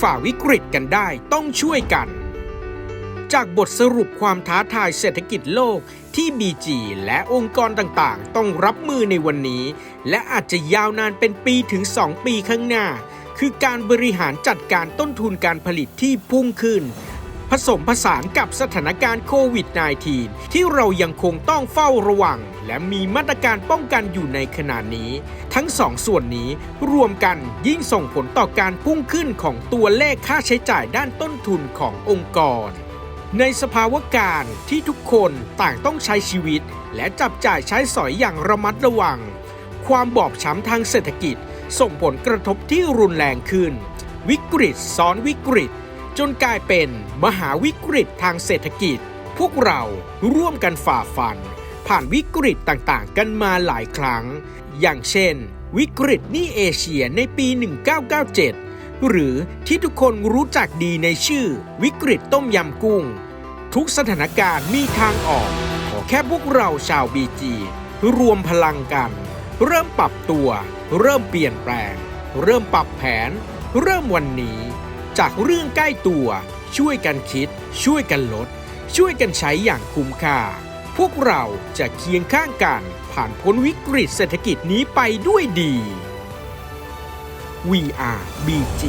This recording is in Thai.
ฝ่าวิกฤตกันได้ต้องช่วยกัน จากบทสรุปความท้าทายเศรษฐกิจโลกที่บีจีและองค์กรต่างๆ ต้องรับมือในวันนี้ และอาจจะยาวนานเป็นปีถึง 2 ปีข้างหน้า คือการบริหารจัดการต้นทุนการผลิตที่พุ่งขึ้น ผสมผสานกับสถานการณ์โควิด -19 ที่เรายังคงต้องเฝ้าระวัง และมีมาตรการป้องกันอยู่ในขณะนี้ ทั้งสองส่วนนี้รวมกันยิ่งส่งผลต่อการพุ่งขึ้นของตัวเลขค่าใช้จ่ายด้านต้นทุนขององค์กร ในสภาวะการที่ทุกคนต่างต้องใช้ชีวิต และจับจ่ายใช้สอยอย่างระมัดระวัง ความบอบช้ำทางเศรษฐกิจส่งผลกระทบที่รุนแรงขึ้น วิกฤตซ้อนวิกฤต จนกลายเป็นมหาวิกฤตทางเศรษฐกิจ พวกเราร่วมกันฝ่าฟัน ผ่านวิกฤตต่างๆ กันมาหลายครั้ง อย่างเช่น วิกฤตหนี้เอเชียในปี 1997 หรือที่ทุกคนรู้จักดีในชื่อ วิกฤตต้มยำกุ้ง ทุกสถานการณ์มีทางออก ขอแค่พวกเราชาวบีจีรวมพลังกัน เริ่มปรับตัว เริ่มเปลี่ยนแปลง เริ่มปรับแผน เริ่มวันนี้ จากเรื่องใกล้ตัว ช่วยกันคิด ช่วยกันลด ช่วยกันใช้อย่างคุ้มค่า พวกเราจะเคียงข้างกัน ผ่านพ้นวิกฤตเศรษฐกิจนี้ไปด้วยดี We are BG